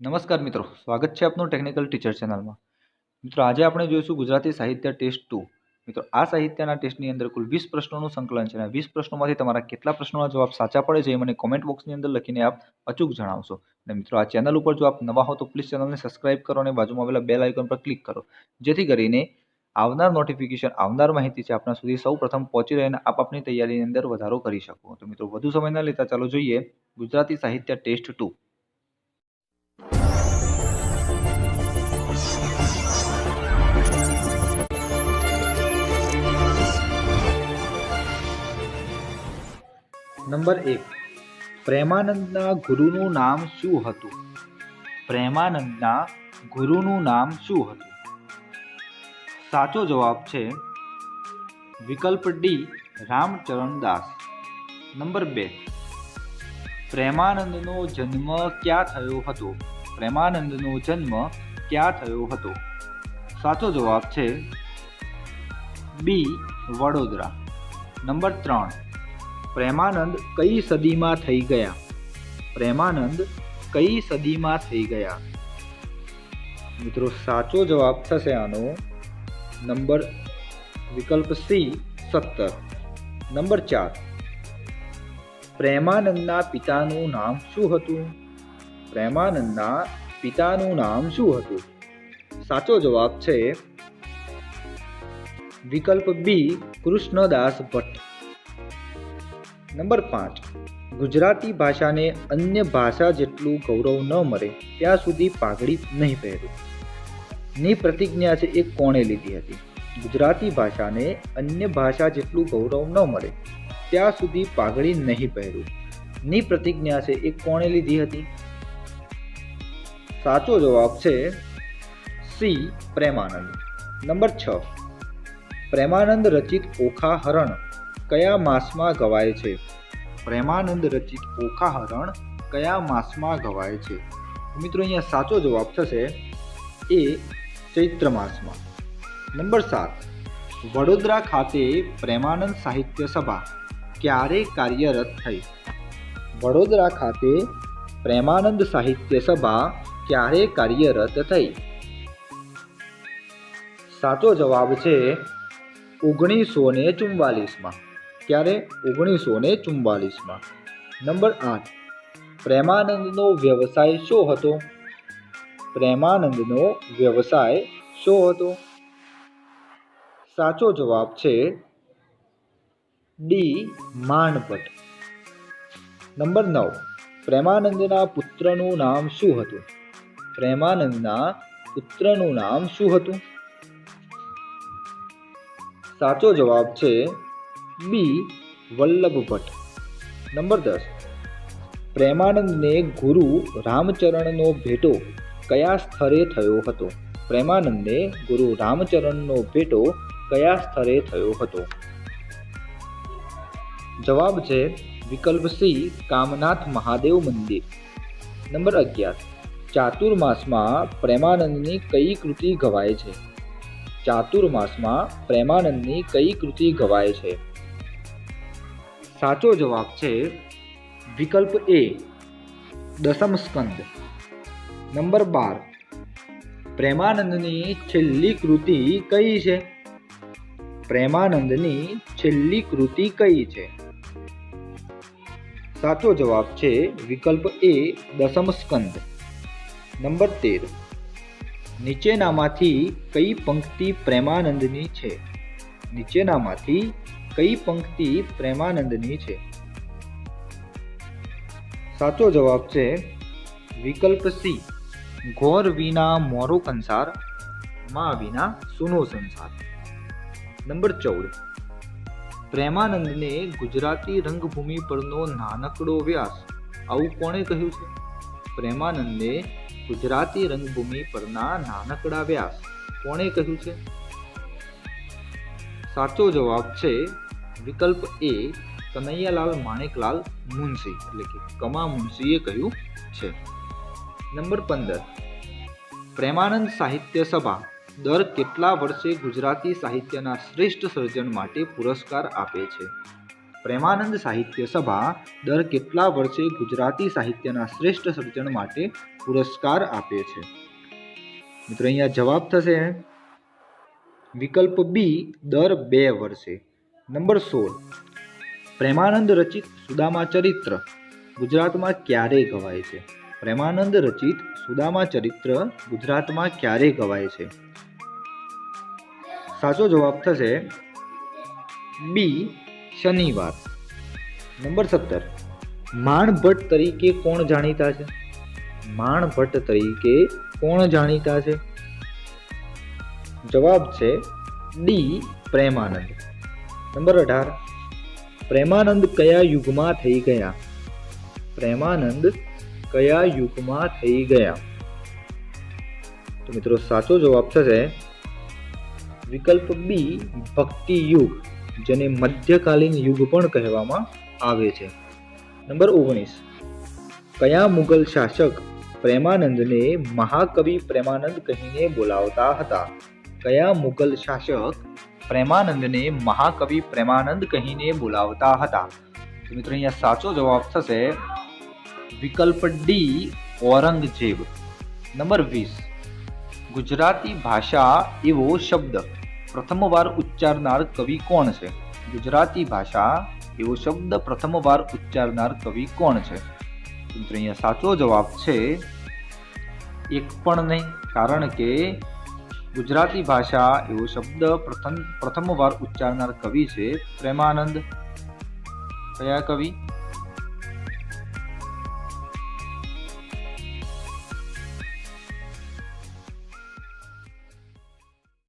નમસ્કાર મિત્રો, સ્વાગત છે આપનું ટેકનિકલ ટીચર ચેનલમાં મિત્રો, આજે આપણે જોઈશું ગુજરાતી સાહિત્ય ટેસ્ટ ટુ મિત્રો, આ સાહિત્યના ટેસ્ટની અંદર કુલ વીસ પ્રશ્નોનું સંકલન છે અને વીસ પ્રશ્નોમાંથી તમારા કેટલા પ્રશ્નોના જવાબ સાચા પડે છે એ મને કોમેન્ટ બોક્સની અંદર લખીને આપ અચૂક જણાવશો. અને મિત્રો, આ ચેનલ ઉપર જો આપ નવા હો તો પ્લીઝ ચેનલને સબસ્ક્રાઇબ કરો અને બાજુમાં આવેલા બેલ આઇકન પર ક્લિક કરો. જેથી કરીને આવનાર નોટિફિકેશન આવનાર માહિતી છે આપણા સુધી સૌ પ્રથમ પહોંચી રહે અને આપ આપની તૈયારીની અંદર વધારો કરી શકો. તો મિત્રો, વધુ સમય ન લેતા ચાલો જોઈએ ગુજરાતી સાહિત્ય ટેસ્ટ ટુ નંબર એક, પ્રેમાનંદના ગુરુનું નામ શું હતું? પ્રેમાનંદના ગુરુનું નામ શું હતું? સાચો જવાબ છે વિકલ્પ ડી, રામચરણ દાસ. નંબર બે, પ્રેમાનંદનો જન્મ ક્યાં થયો હતો? પ્રેમાનંદનો જન્મ ક્યાં થયો હતો? સાચો જવાબ છે બી, વડોદરા. નંબર ત્રણ પ્રેમાનંદ કઈ સદીમાં થઈ ગયા? પ્રેમાનંદ કઈ સદીમાં થઈ ગયા? મિત્રો, સાચો જવાબ થશે આનો નંબર વિકલ્પ સી, સત્તર. નંબર ચાર. પ્રેમાનંદના પિતાનું નામ શું હતું? પ્રેમાનંદના પિતાનું નામ શું હતું? સાચો જવાબ છે વિકલ્પ બી, કૃષ્ણદાસ ભટ્ટ. નંબર પાંચ. ગુજરાતી ભાષાને અન્ય ભાષા જેટલું ગૌરવ ન મળે, ત્યાં સુધી પાઘડી નહીં પહેરવું ની પ્રતિજ્ઞા છે એ કોણે લીધી હતી? ગુજરાતી ભાષાને અન્ય ભાષા જેટલું ગૌરવ ન મળે, ત્યાં સુધી પાઘડી નહીં પહેરવું ની પ્રતિજ્ઞા છે એ કોણે લીધી હતી? સાચો જવાબ છે સી. પ્રેમાનંદ. નંબર છ. પ્રેમાનંદ રચિત ઓખા હરણ. કયા માસમાં ગવાય છે? પ્રેમાનંદ રચિત ઓખા હરણ કયા માસમાં ગવાય છે? મિત્રો, અહીંયા સાચો જવાબ થશે એ ચૈત્ર માસમાં. નંબર સાત. વડોદરા ખાતે પ્રેમાનંદ સાહિત્ય સભા ક્યારે કાર્યરત થઈ? વડોદરા ખાતે પ્રેમાનંદ સાહિત્ય સભા ક્યારે કાર્યરત થઈ? સાચો જવાબ છે ઓગણીસો ને ચુમ્બાલીસમાં ક્યારે ઓગણીસો ને ચુમ્બાલીસમાં નંબર આઠ. પ્રેમાનંદનો વ્યવસાય શું હતો? પ્રેમાનંદનો વ્યવસાય શું હતો? સાચો જવાબ છે ડી. માણભટ્ટ નંબર નવ. પ્રેમાનંદના પુત્રનું નામ શું હતું? પ્રેમાનંદના પુત્રનું નામ શું હતું? સાચો જવાબ છે બી વલ્લભ ભટ્ટ નંબર દસ. પ્રેમાનંદને ગુરુ રામચરણનો ભેટો કયા સ્થળે થયો હતો? પ્રેમાનંદને ગુરુ રામચરણનો ભેટો કયા સ્થળે થયો હતો? જવાબ છે વિકલ્પ સી કામનાથ મહાદેવ મંદિર. નંબર અગિયાર. ચાતુર્માસમાં પ્રેમાનંદની કઈ કૃતિ ગવાય છે? ચાતુર્માસમાં પ્રેમાનંદની કઈ કૃતિ ગવાય છે? સાચો જવાબ છે વિકલ્પ એ દસમ સ્કંદ. નંબર બાર, પ્રેમાનંદની છેલ્લી કૃતિ કઈ છે? પ્રેમાનંદની છેલ્લી કૃતિ કઈ છે? સાચો જવાબ છે વિકલ્પ એ દસમ સ્કંદ. નંબર તેર, નીચેનામાંથી કઈ પંક્તિ પ્રેમાનંદની છે? નીચેનામાંથી કઈ પંક્તિ પ્રેમાનંદની છે? સાચો જવાબ છે વિકલ્પ સી, ઘોર વિના મોરો કંસારમાં વિના સુનો સંસાર. નંબર ચૌદ, પ્રેમાનંદને ગુજરાતી રંગભૂમિ પરનો નાનકડો વ્યાસ, આવું કોણે કહ્યું છે? પ્રેમાનંદને ગુજરાતી રંગભૂમિ પરના નાનકડા વ્યાસ, કોણે કહ્યું છે? સાચો જવાબ છે વિકલ્પ એ કનૈયાલાલ માણેકલાલ મુનશી, એટલે કે કમા મુનશીએ કહ્યું છે. નંબર પંદર. પ્રેમાનંદ સાહિત્ય સભા દર કેટલા વર્ષે ગુજરાતી સાહિત્યના શ્રેષ્ઠ સર્જન માટે પુરસ્કાર આપે છે? પ્રેમાનંદ સાહિત્ય સભા દર કેટલા વર્ષે ગુજરાતી સાહિત્યના શ્રેષ્ઠ સર્જન માટે પુરસ્કાર આપે છે? મિત્રો, અહીંયા જવાબ થશે વિકલ્પ બી, દર બે વર્ષે. નંબર સોળ. પ્રેમાનંદ રચિત સુદામા ચરિત્ર ગુજરાતમાં ક્યારે ગવાય છે? પ્રેમાનંદ રચિત સુદામા ચરિત્ર ગુજરાતમાં ક્યારે ગવાય છે? સાચો જવાબ થશે બી, શનિવાર. નંબર સત્તર. માણભટ્ટ તરીકે કોણ જાણીતા છે? માણભટ્ટ તરીકે કોણ જાણીતા છે? જવાબ છે ડી, પ્રેમાનંદ. નંબર અઢાર. પ્રેમાનંદ કયા યુગમાં થઈ ગયા? પ્રેમાનંદ કયા યુગમાં થઈ ગયા? તો મિત્રો સાચો જવાબ થશે વિકલ્પ બી, ભક્તિ યુગ, જેને મધ્યકાલીન યુગ પણ કહેવામાં આવે છે. નંબર ઓગણીસ. કયા મુગલ શાસક પ્રેમાનંદને મહાકવિ પ્રેમાનંદ કહીને બોલાવતા હતા? કયા મુગલ શાસક પ્રેમાનંદને મહાકવિ પ્રેમાનંદ કહીને બોલાવતા હતા. તો મિત્રો અહીંયા સાચો જવાબ થશે વિકલ્પ ડી ઔરંગઝેબ. નંબર વીસ. ગુજરાતી ભાષા એવો શબ્દ. પ્રથમવાર ઉચ્ચારનાર કવિ કોણ છે? ગુજરાતી ભાષા એવો શબ્દ પ્રથમવાર ઉચ્ચારનાર કવિ કોણ છે? મિત્રો અહીંયા સાચો જવાબ છે એક પણ નહીં, કારણ કે ગુજરાતી ભાષા એવો શબ્દ પ્રથમ પ્રથમવાર ઉચ્ચારનાર કવિ છે પ્રેમાનંદ. કયા કવિ?